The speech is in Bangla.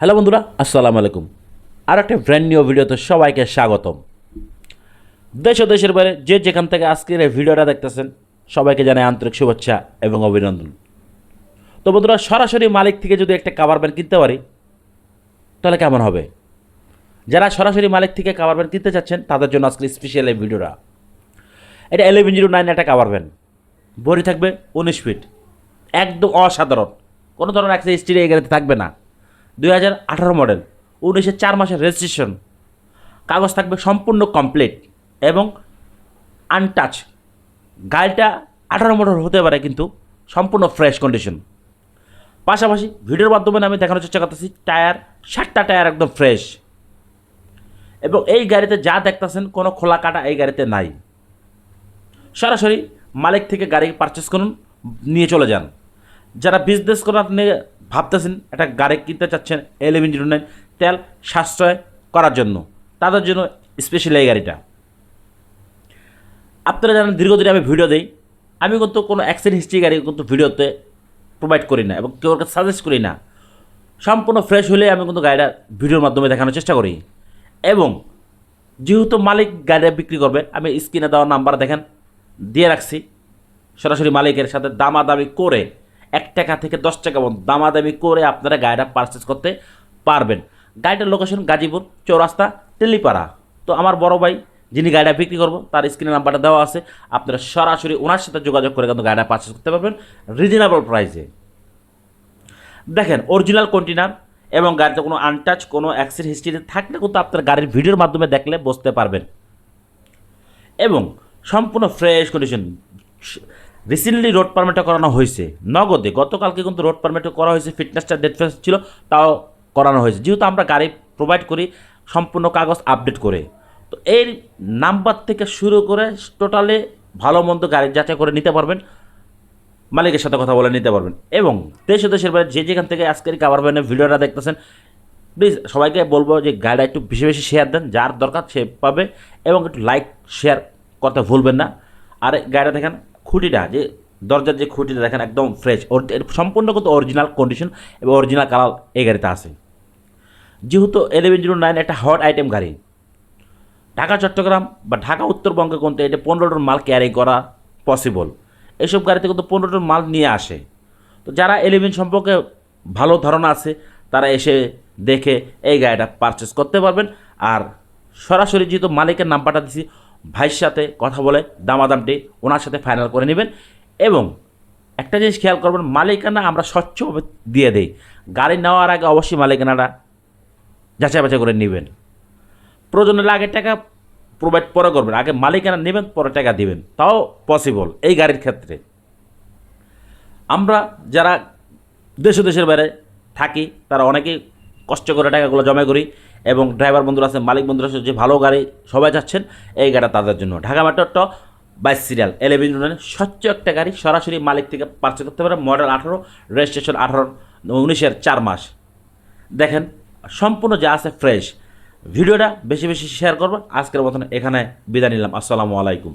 হ্যালো বন্ধুরা, আসসালামু আলাইকুম। আর একটা ব্র্যান্ড নিউ ভিডিওতে সবাইকে স্বাগতম। দেশ ও দেশের বাইরে যে যেখান থেকে আজকের এই ভিডিওটা দেখতেছেন, সবাইকে জানাই আন্তরিক শুভেচ্ছা এবং অভিনন্দন। তো বন্ধুরা, সরাসরি মালিক থেকে যদি একটা কাভার ব্যান্ড কিনতে পারি, তাহলে কেমন হবে? যারা সরাসরি মালিক থেকে কাভার ব্যান্ড কিনতে চাচ্ছেন, তাদের জন্য আজকে স্পেশাল এই ভিডিওটা এটা ইলেভেন জিরো নাইন একটা কাভার ব্যান্ড বড়ি থাকবে উনিশ ফিট একদম অসাধারণ। কোনো ধরনের একটা স্টিল এই থাকবে না। দুই হাজার আঠারো মডেল, উনিশে চার মাসের রেজিস্ট্রেশন কাগজ থাকবে সম্পূর্ণ কমপ্লিট এবং আনটাচ গাড়িটা আঠারো মডেল হতে পারে কিন্তু সম্পূর্ণ ফ্রেশ কন্ডিশন পাশাপাশি ভিডিওর মাধ্যমে আমি দেখানোর চেষ্টা করতেছি, টায়ার ষাটটা টায়ার একদম ফ্রেশ এবং এই গাড়িতে যা দেখতেছেন, কোনো খোলা কাটা এই গাড়িতে নাই। সরাসরি মালিক থেকে গাড়ি পারচেস করুন, নিয়ে চলে যান। যারা বিজনেস করার নিয়ে ভাবতেছেন একটা গাড়ি কিনতে চাচ্ছেন এলেভেন জিরো নাইন তেল সাশ্রয় করার জন্য। তাদের জন্য স্পেশাল এই গাড়িটা। আপনারা জানেন দীর্ঘদিন আমি ভিডিও দিই। আমি কিন্তু কোনো অ্যাক্সিডেন্ট হিস্ট্রি গাড়ি কিন্তু ভিডিওতে প্রোভাইড করি না এবং কেউ কাছে সাজেস্ট করি না। সম্পূর্ণ ফ্রেশ হলে আমি কিন্তু গাড়িটা ভিডিওর মাধ্যমে দেখানোর চেষ্টা করি। এবং যেহেতু মালিক গাড়িটা বিক্রি করবে, আমি স্ক্রিনে দেওয়া নাম্বার দেখেন, দিয়ে রাখছি। সরাসরি মালিকের সাথে দামাদামি করে এক টাকা থেকে দশ টাকা পর্যন্ত। দামাদামি করে আপনারা গাড়িটা পারচেস করতে পারবেন। গাড়িটার লোকেশন গাজীপুর চৌরাস্তা টেলিপাড়া তো আমার বড় ভাই, যিনি গাড়িটা বিক্রি করব, তার স্ক্রিনে নাম্বারটা দেওয়া আছে। আপনারা সরাসরি ওনার সাথে যোগাযোগ করে কিন্তু গাড়িটা পারচেস করতে পারবেন রিজনেবল প্রাইসে দেখেন অরিজিনাল কন্টেনার এবং গাড়িতে কোনো আনটাচ কোনো অ্যাক্সিডেন্ট হিস্ট্রি থাকলে কিন্তু আপনার গাড়ির ভিডিওর মাধ্যমে দেখলে বুঝতে পারবেন। এবং সম্পূর্ণ ফ্রেশ কন্ডিশন রিসেন্টলি রোড পারমিটটা করানো হয়েছে। নগদে গতকালকে কিন্তু রোড পারমিটও করা হয়েছে ফিটনেসটা ডেট ফেস ছিল, তাও করানো হয়েছে। যেহেতু আমরা গাড়ি প্রোভাইড করি, সম্পূর্ণ কাগজ আপডেট করে। তো এই নাম্বার থেকে শুরু করে টোটালি ভালো মন্দ গাড়ি যাচাই করে নিতে পারবেন, মালিকের সাথে কথা বলে নিতে পারবেন। এবং দেশ দেশের বাইরে যে যেখান থেকে আজকের কাবার ভ্যানের ভিডিওটা দেখতেছেন প্লিজ সবাইকে বলব যে গাড়িটা একটু বেশি বেশি শেয়ার দেন, যার দরকার সে পাবে। এবং একটু লাইক শেয়ার করতে ভুলবেন না। আর গাড়িটা দেখেন খুঁটিটা, যে দরজার যে খুঁটিটা দেখেন একদম ফ্রেশ সম্পূর্ণ অরিজিনাল কন্ডিশন এবং অরিজিনাল কালার এই গাড়িতে আছে। যেহেতু এলেভেন জিরো নাইন একটা হট আইটেম গাড়ি, ঢাকা, চট্টগ্রাম বা ঢাকা, উত্তরবঙ্গে কিন্তু এটা পনেরো টন মাল ক্যারি করা পসিবল এইসব গাড়িতে কিন্তু পনেরো টন মাল নিয়ে আসে। তো যারা এলেভেন সম্পর্কে ভালো ধারণা আছে, তারা এসে দেখে এই গাড়িটা পারচেস করতে পারবেন। আর সরাসরি যেহেতু মালিকের নাম্বারটা দিছি ভাইয়ের সাথে কথা বলে দামাদামটি ওনার সাথে ফাইনাল করে নেবেন। এবং একটা জিনিস খেয়াল করবেন, মালিকানা আমরা স্বচ্ছভাবে দিয়ে দেই। গাড়ি নেওয়ার আগে অবশ্যই মালিকানাটা যাচাই বাছাই করে নেবেন। প্রয়োজন আগে টাকা প্রোভাইড পরে করবেন। আগে মালিকানা নেবেন, পরে টাকা দিবেন। তাও পসিবল এই গাড়ির ক্ষেত্রে। আমরা যারা দেশ দেশের বাইরে থাকি, তারা অনেকেই কষ্ট করে টাকাগুলো জমা করি। এবং ড্রাইভার বন্ধুরা আছে, মালিক বন্ধুরা আছে, যে ভালো গাড়ি সবাই যাচ্ছেন এই গাড়িটা তাদের জন্য। ঢাকা মেট্রো ট বাইশ সিরিয়াল এলেভেন ইউনিয়নের স্বচ্ছ একটা গাড়ি সরাসরি মালিক থেকে পার্চে করতে পারে মডেল আঠারো রেজিস্ট্রেশন আঠারো, উনিশের চার মাস। দেখেন, সম্পূর্ণ যা আছে ফ্রেশ ভিডিওটা বেশি বেশি শেয়ার করবেন আজকের মতন এখানে বিদায় নিলাম। আসসালামু আলাইকুম।